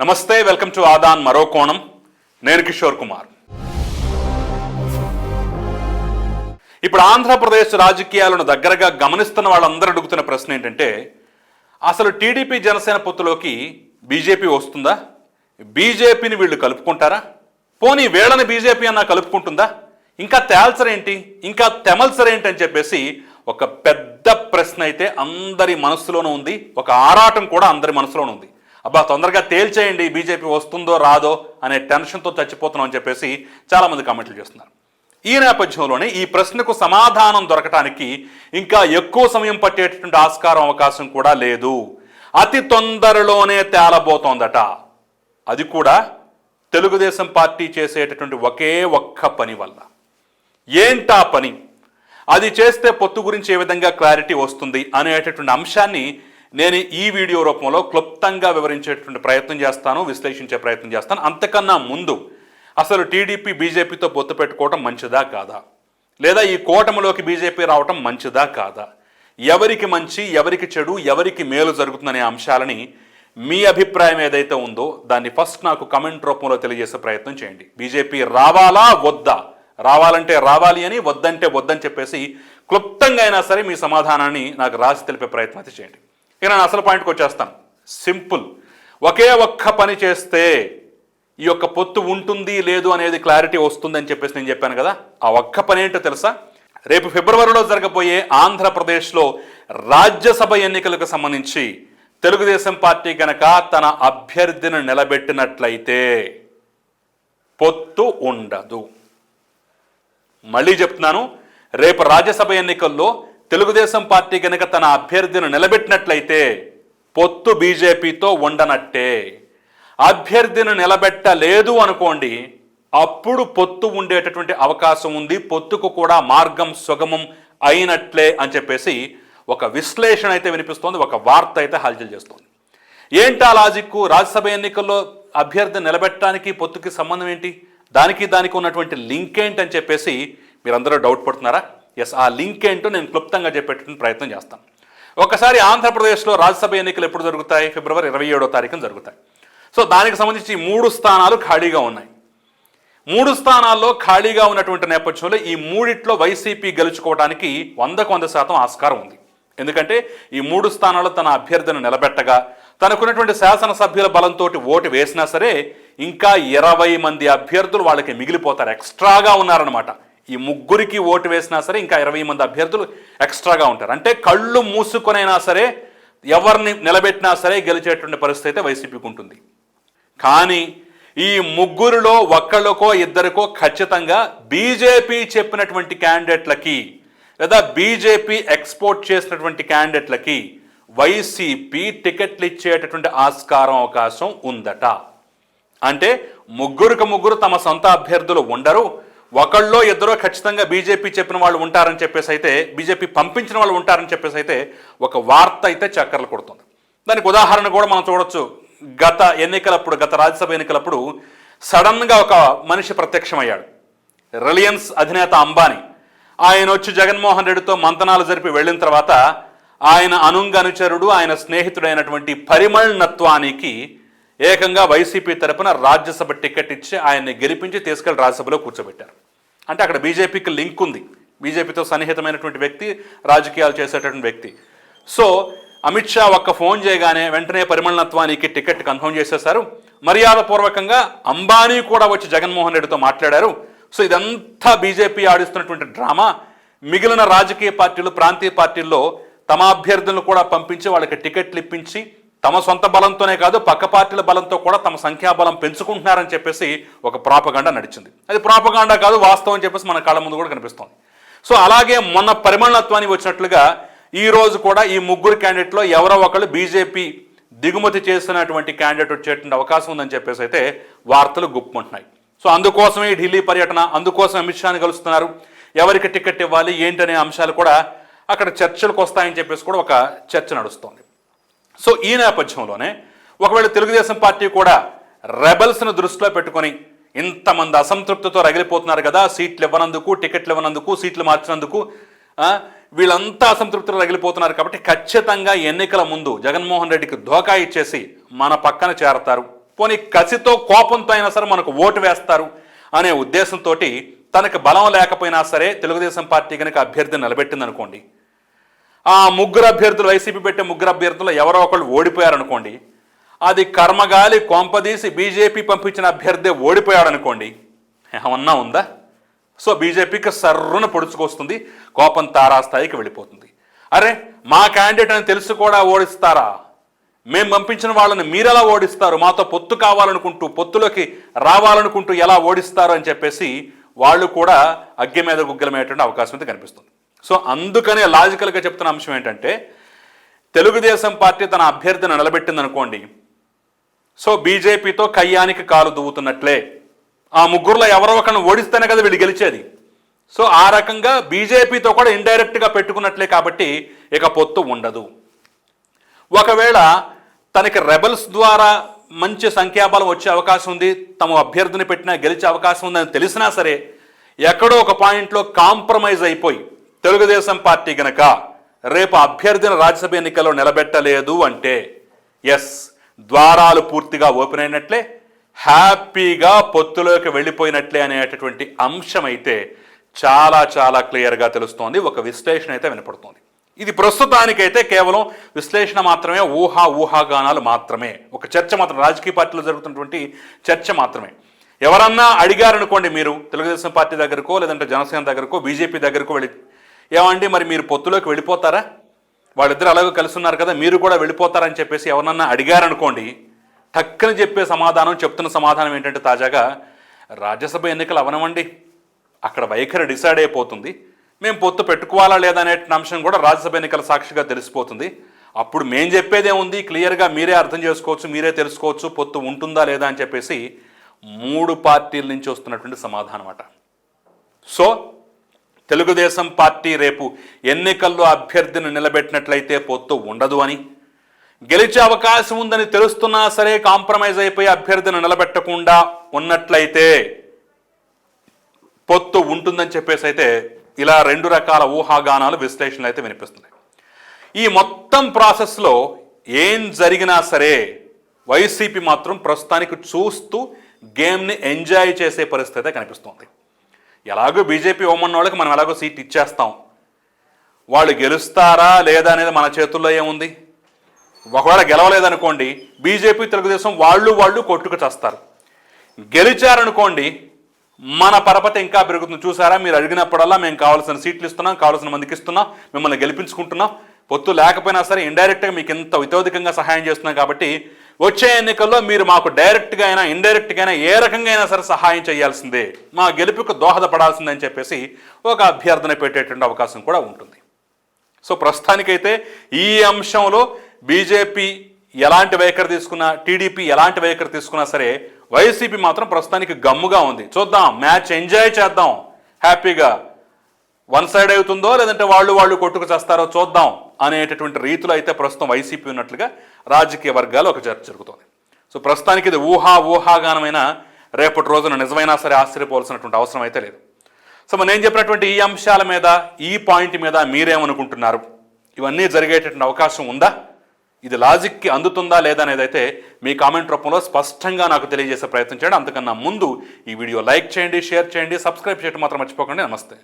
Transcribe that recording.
నమస్తే welcome to Aadan మరో కోణం. నేను కిషోర్ కుమార్. ఇప్పుడు ఆంధ్రప్రదేశ్ రాజకీయాలను దగ్గరగా గమనిస్తున్న వాళ్ళందరూ అడుగుతున్న ప్రశ్న ఏంటంటే అసలు టీడీపీ జనసేన పొత్తులోకి బీజేపీ వస్తుందా? బీజేపీని వీళ్ళు కలుపుకుంటారా? పోనీ వీళ్ళని బీజేపీ అన్నా కలుపుకుంటుందా? ఇంకా తేల్చరేంటి ఇంకా తెమల్సరేంటి అని చెప్పేసి ఒక పెద్ద ప్రశ్న అయితే అందరి మనసులోనూ ఉంది ఒక ఆరాటం కూడా అందరి మనసులోనూ ఉంది. అబ్బా తొందరగా తేల్చేయండి బీజేపీ వస్తుందో రాదో అనే టెన్షన్తో చచ్చిపోతున్నాం అని చెప్పేసి చాలామంది కామెంట్లు చేస్తున్నారు. ఈ నేపథ్యంలోనే ఈ ప్రశ్నకు సమాధానం దొరకటానికి ఇంకా ఎక్కువ సమయం పట్టేటటువంటి ఆస్కారం అవకాశం కూడా లేదు. అతి తొందరలోనే తేలబోతోందట. అది కూడా తెలుగుదేశం పార్టీ చేసేటటువంటి ఒకే ఒక్క పని వల్ల. ఏంటా పని? అది చేస్తే పొత్తు గురించి ఏ విధంగా క్లారిటీ వస్తుంది అనేటటువంటి అంశాన్ని నేను ఈ వీడియో రూపంలో క్లుప్తంగా వివరించేటువంటి ప్రయత్నం చేస్తాను విశ్లేషించే ప్రయత్నం చేస్తాను. అంతకన్నా ముందు అసలు టీడీపీ బీజేపీతో పొత్తు పెట్టుకోవటం మంచిదా కాదా? లేదా ఈ కూటమిలోకి బీజేపీ రావటం మంచిదా కాదా? ఎవరికి మంచి ఎవరికి చెడు ఎవరికి మేలు జరుగుతుందనే అంశాలని మీ అభిప్రాయం ఏదైతే ఉందో దాన్ని ఫస్ట్ నాకు కమెంట్ రూపంలో తెలియజేసే ప్రయత్నం చేయండి. బీజేపీ రావాలా వద్దా? రావాలంటే రావాలి అని వద్దంటే వద్దని చెప్పేసి క్లుప్తంగా అయినా సరే మీ సమాధానాన్ని నాకు రాసి తెలిపే ప్రయత్నం అయితే చేయండి. ఇక నేను అసలు పాయింట్కి వచ్చేస్తాను. సింపుల్. ఒకే ఒక్క పని చేస్తే ఈ యొక్క పొత్తు ఉంటుంది లేదు అనేది క్లారిటీ వస్తుందని చెప్పేసి నేను చెప్పాను కదా. ఆ ఒక్క పని ఏంటో తెలుసా? రేపు ఫిబ్రవరిలో జరగబోయే ఆంధ్రప్రదేశ్లో రాజ్యసభ ఎన్నికలకు సంబంధించి తెలుగుదేశం పార్టీ కనుక తన అభ్యర్థిని నిలబెట్టినట్లయితే పొత్తు ఉండదు. మళ్ళీ చెప్తున్నాను రేపు రాజ్యసభ ఎన్నికల్లో తెలుగుదేశం పార్టీ కనుక తన అభ్యర్థిని నిలబెట్టినట్లయితే పొత్తు బీజేపీతో ఉండనట్టే. అభ్యర్థిని నిలబెట్టలేదు అనుకోండి అప్పుడు పొత్తు ఉండేటటువంటి అవకాశం ఉంది పొత్తుకు కూడా మార్గం సుగమం అయినట్లే అని చెప్పేసి ఒక విశ్లేషణ అయితే వినిపిస్తోంది ఒక వార్త అయితే హల్చల్ చేస్తోంది. ఏంటా లాజిక్ రాజ్యసభ ఎన్నికల్లో అభ్యర్థి నిలబెట్టడానికి పొత్తుకి సంబంధం ఏంటి? దానికి దానికి ఉన్నటువంటి లింక్ ఏంటని చెప్పేసి మీరందరూ డౌట్ పడుతున్నారా? ఎస్ ఆ లింక్ ఏంటో నేను క్లుప్తంగా చెప్పేటటువంటి ప్రయత్నం చేస్తాను. ఒకసారి ఆంధ్రప్రదేశ్లో రాజ్యసభ ఎన్నికలు ఎప్పుడు జరుగుతాయి? ఫిబ్రవరి ఇరవై ఏడో తారీఖున జరుగుతాయి. సో దానికి సంబంధించి ఈ మూడు స్థానాలు ఖాళీగా ఉన్నాయి. మూడు స్థానాల్లో ఖాళీగా ఉన్నటువంటి నేపథ్యంలో ఈ మూడిట్లో వైసీపీ గెలుచుకోవడానికి వందకు వంద శాతం ఆస్కారం ఉంది. ఎందుకంటే ఈ మూడు స్థానాల్లో తన అభ్యర్థిని నిలబెట్టగా తనకున్నటువంటి శాసనసభ్యుల బలంతో ఓటు వేసినా సరే ఇంకా ఇరవై మంది అభ్యర్థులు వాళ్ళకి మిగిలిపోతారు. ఎక్స్ట్రాగా ఉన్నారనమాట ఈ ముగ్గురికి ఓటు వేసినా సరే ఇంకా ఇరవై మంది అభ్యర్థులు ఎక్స్ట్రాగా ఉంటారు. అంటే కళ్ళు మూసుకొనైనా సరే ఎవరిని నిలబెట్టినా సరే గెలిచేటువంటి పరిస్థితి అయితే వైసీపీకి ఉంటుంది. కానీ ఈ ముగ్గురిలో ఒక్కళ్ళకో ఇద్దరికో ఖచ్చితంగా బీజేపీ చెప్పినటువంటి క్యాండిడేట్లకి లేదా బీజేపీ ఎక్స్పోర్ట్ చేసినటువంటి క్యాండిడేట్లకి వైసీపీ టికెట్లు ఇచ్చేటటువంటి ఆస్కారం అవకాశం ఉందట. అంటే ముగ్గురికి ముగ్గురు తమ సొంత అభ్యర్థులు ఉండరు. ఒకళ్ళో ఇద్దరో ఖచ్చితంగా బీజేపీ చెప్పిన వాళ్ళు ఉంటారని చెప్పేసి అయితే బీజేపీ పంపించిన వాళ్ళు ఉంటారని చెప్పేసి అయితే ఒక వార్త అయితే చక్కర్లు కొడుతుంది. దానికి ఉదాహరణ కూడా మనం చూడొచ్చు. గత ఎన్నికలప్పుడు గత రాజ్యసభ ఎన్నికలప్పుడు సడన్గా ఒక మనిషి ప్రత్యక్షమయ్యాడు. రిలయన్స్ అధినేత అంబానీ. ఆయన వచ్చి జగన్మోహన్ రెడ్డితో మంతనాలు జరిపి వెళ్ళిన తర్వాత ఆయన అనుంగ అనుచరుడు ఆయన స్నేహితుడైనటువంటి పరిమళ్ నత్వానికి ఏకంగా వైసీపీ తరపున రాజ్యసభ టికెట్ ఇచ్చి ఆయన్ని గెలిపించి తీసుకెళ్ళి రాజ్యసభలో కూర్చోబెట్టారు. అంటే అక్కడ బీజేపీకి లింక్ ఉంది. బీజేపీతో సన్నిహితమైనటువంటి వ్యక్తి రాజకీయాలు చేసేటటువంటి వ్యక్తి. సో అమిత్ షా ఒక్క ఫోన్ చేయగానే వెంటనే పరిమళనత్వానికి టికెట్ కన్ఫర్మ్ చేసేశారు. మర్యాదపూర్వకంగా అంబానీ కూడా వచ్చి జగన్మోహన్ రెడ్డితో మాట్లాడారు. సో ఇదంతా బీజేపీ ఆడిస్తున్నటువంటి డ్రామా. మిగిలిన రాజకీయ పార్టీలు ప్రాంతీయ పార్టీల్లో తమ అభ్యర్థులను కూడా పంపించి వాళ్ళకి టికెట్లు ఇప్పించి తమ సొంత బలంతోనే కాదు పక్క పార్టీల బలంతో కూడా తమ సంఖ్యాబలం పెంచుకుంటున్నారని చెప్పేసి ఒక ప్రాపగాండా నడిచింది. అది ప్రాపగాండా కాదు వాస్తవం అని చెప్పేసి మన కళ్ళ ముందు కూడా కనిపిస్తోంది. సో అలాగే మొన్న పరిమళత్వానికి వచ్చినట్లుగా ఈ రోజు కూడా ఈ ముగ్గురు క్యాండిడేట్లో ఎవరో ఒకళ్ళు బీజేపీ దిగుమతి చేసినటువంటి క్యాండిడేట్ వచ్చేటువంటి అవకాశం ఉందని చెప్పేసి అయితే వార్తలు గుప్పుకుంటున్నాయి. సో అందుకోసమే ఈ ఢిల్లీ పర్యటన అందుకోసం అమిత్ షాని కలుస్తున్నారు. ఎవరికి టికెట్ ఇవ్వాలి ఏంటనే అంశాలు కూడా అక్కడ చర్చలకు వస్తాయని చెప్పేసి కూడా ఒక చర్చ నడుస్తోంది. సో ఈ నేపథ్యంలోనే ఒకవేళ తెలుగుదేశం పార్టీ కూడా రెబల్స్ను దృష్టిలో పెట్టుకొని ఇంతమంది అసంతృప్తితో రగిలిపోతున్నారు కదా సీట్లు ఇవ్వనందుకు టికెట్లు ఇవ్వనందుకు సీట్లు మార్చినందుకు వీళ్ళంతా అసంతృప్తిలో రగిలిపోతున్నారు కాబట్టి ఖచ్చితంగా ఎన్నికల ముందు జగన్మోహన్ రెడ్డికి ధోకా ఇచ్చేసి మన పక్కన చేరతారు. పోనీ కసితో కోపంతో అయినా సరే మనకు ఓటు వేస్తారు అనే ఉద్దేశంతో తనకు బలం లేకపోయినా సరే తెలుగుదేశం పార్టీ కనుక అభ్యర్థిని నిలబెట్టింది అనుకోండి ఆ ముగ్గురు అభ్యర్థులు వైసీపీ పెట్టే ముగ్గురు అభ్యర్థులు ఎవరో ఒకళ్ళు ఓడిపోయారనుకోండి అది కర్మగాలి కొంపదీసి బీజేపీ పంపించిన అభ్యర్థి ఓడిపోయాడనుకోండి ఏమన్నా ఉందా? సో బీజేపీకి సర్రున పొడుచుకొస్తుంది కోపం తారాస్థాయికి వెళ్ళిపోతుంది. అరే మా క్యాండిడేట్ అని తెలుసు కూడా ఓడిస్తారా? మేము పంపించిన వాళ్ళని మీరెలా ఓడిస్తారు? మాతో పొత్తు కావాలనుకుంటూ పొత్తులోకి రావాలనుకుంటూ ఎలా ఓడిస్తారు అని చెప్పేసి వాళ్ళు కూడా అగ్గి మీద గుగ్గలమయ్యేటువంటి అవకాశం అయితే కనిపిస్తుంది. సో అందుకనే లాజికల్గా చెప్తున్న అంశం ఏంటంటే తెలుగుదేశం పార్టీ తన అభ్యర్థిని నిలబెట్టింది అనుకోండి సో బీజేపీతో కయ్యానికి కాలు దువ్వుతున్నట్లే ఆ ముగ్గురులో ఎవరో ఒకరిని ఓడిస్తేనే కదా వీళ్ళు గెలిచేది. సో ఆ రకంగా బీజేపీతో కూడా ఇండైరెక్ట్గా పెట్టుకున్నట్లే కాబట్టి ఇక పొత్తు ఉండదు. ఒకవేళ తనకి రెబల్స్ ద్వారా మంచి సంఖ్యాబలం వచ్చే అవకాశం ఉంది తమ అభ్యర్థిని పెట్టినా గెలిచే అవకాశం ఉందని తెలిసినా సరే ఎక్కడో ఒక పాయింట్లో కాంప్రమైజ్ అయిపోయి తెలుగుదేశం పార్టీ గనక రేపు అభ్యర్థిని రాజ్యసభ ఎన్నికల్లో నిలబెట్టలేదు అంటే ఎస్ ద్వారాలు పూర్తిగా ఓపెన్ అయినట్లే హ్యాపీగా పొత్తులోకి వెళ్ళిపోయినట్లే అనేటటువంటి అంశం అయితే చాలా చాలా క్లియర్గా తెలుస్తోంది. ఒక విశ్లేషణ అయితే వినపడుతోంది. ఇది ప్రస్తుతానికైతే కేవలం విశ్లేషణ మాత్రమే ఊహా ఊహాగానాలు మాత్రమే. ఒక చర్చ మాత్రం రాజకీయ పార్టీలో జరుగుతున్నటువంటి చర్చ మాత్రమే. ఎవరన్నా అడిగారనుకోండి మీరు తెలుగుదేశం పార్టీ దగ్గరకో లేదంటే జనసేన దగ్గరకో బీజేపీ దగ్గరకో వెళ్ళి ఏమండి మరి మీరు పొత్తులోకి వెళ్ళిపోతారా? వాళ్ళిద్దరు అలాగో కలిసి ఉన్నారు కదా మీరు కూడా వెళ్ళిపోతారని చెప్పేసి ఎవరన్నా అడిగారనుకోండి టక్కని చెప్పే సమాధానం చెప్తున్న సమాధానం ఏంటంటే తాజాగా రాజ్యసభ ఎన్నికలు అవనమండి అక్కడ వైఖరి డిసైడ్ అయిపోతుంది. మేము పొత్తు పెట్టుకోవాలా లేదా అనే అంశం కూడా రాజ్యసభ ఎన్నికల సాక్షిగా తెలిసిపోతుంది. అప్పుడు మేం చెప్పేదే ఉంది క్లియర్గా మీరే అర్థం చేసుకోవచ్చు మీరే తెలుసుకోవచ్చు పొత్తు ఉంటుందా లేదా అని చెప్పేసి మూడు పార్టీల నుంచి వస్తున్నటువంటి సమాధానం అట సో తెలుగుదేశం పార్టీ రేపు ఎన్నికల్లో అభ్యర్థిని నిలబెట్టినట్లయితే పొత్తు ఉండదు అని. గెలిచే అవకాశం ఉందని తెలుస్తున్నా సరే కాంప్రమైజ్ అయిపోయి అభ్యర్థిని నిలబెట్టకుండా ఉన్నట్లయితే పొత్తు ఉంటుందని చెప్పేసి అయితే ఇలా రెండు రకాల ఊహాగానాలు విశ్లేషణలు అయితే వినిపిస్తున్నాయి. ఈ మొత్తం ప్రాసెస్లో ఏం జరిగినా సరే వైసీపీ మాత్రం ప్రస్తుతానికి చూస్తూ గేమ్ని ఎంజాయ్ చేసే పరిస్థితి కనిపిస్తోంది. ఎలాగో బీజేపీ ఓమన్న వాళ్ళకి మనం ఎలాగో సీట్ ఇచ్చేస్తాం. వాళ్ళు గెలుస్తారా లేదా అనేది మన చేతుల్లో ఏముంది? ఒకవేళ గెలవలేదనుకోండి బీజేపీ తెలుగుదేశం వాళ్ళు వాళ్ళు కొట్టుకు చేస్తారు. గెలిచారనుకోండి మన పరపతి ఇంకా పెరుగుతుంది. చూసారా? మీరు అడిగినప్పుడల్లా మేము కావాల్సిన సీట్లు ఇస్తున్నాం కావాల్సిన మందికి ఇస్తున్నాం మిమ్మల్ని గెలిపించుకుంటున్నాం. పొత్తు లేకపోయినా సరే ఇండైరెక్ట్గా మీకు ఇంత ఇతోధికంగా సహాయం చేస్తున్నాం కాబట్టి వచ్చే ఎన్నికల్లో మీరు మాకు డైరెక్ట్గా అయినా ఇండైరెక్ట్గా అయినా ఏ రకంగా అయినా సరే సహాయం చేయాల్సిందే. మా గెలుపుకు దోహదపడాల్సిందని చెప్పేసి ఒక అభ్యర్థన పెట్టేటువంటి అవకాశం కూడా ఉంటుంది. సో ప్రస్తుతానికైతే ఈ అంశంలో బీజేపీ ఎలాంటి వైఖరి తీసుకున్నా టీడీపీ ఎలాంటి వైఖరి తీసుకున్నా సరే వైసీపీ మాత్రం ప్రస్తుతానికి గమ్ముగా ఉంది. చూద్దాం మ్యాచ్ ఎంజాయ్ చేద్దాం. హ్యాపీగా. వన్ సైడ్ అవుతుందో లేదంటే వాళ్ళు వాళ్ళు కొట్టుకు చేస్తారో చూద్దాం. అనేటటువంటి రీతిలో అయితే ప్రస్తుతం వైసీపీ ఉన్నట్లుగా రాజకీయ వర్గాలు ఒక చర్చ జరుగుతోంది. సో ప్రస్తుతానికి ఇది ఊహా ఊహాగానమైన రేపటి రోజున నిజమైనా సరే ఆశ్చర్యపోవాల్సినటువంటి అవసరం అయితే లేదు. సో మరి నేను చెప్పినటువంటి ఈ అంశాల మీద ఈ పాయింట్ మీద మీరేమనుకుంటున్నారు? ఇవన్నీ జరిగేటటువంటి అవకాశం ఉందా? ఇది లాజిక్కి అందుతుందా లేదా అనేది అయితే మీ కామెంట్ రూపంలో స్పష్టంగా నాకు తెలియజేసే ప్రయత్నం చేయండి. అంతకన్నా ముందు ఈ వీడియో లైక్ చేయండి షేర్ చేయండి సబ్స్క్రైబ్ చేయడం మాత్రం మర్చిపోకండి. నమస్తే.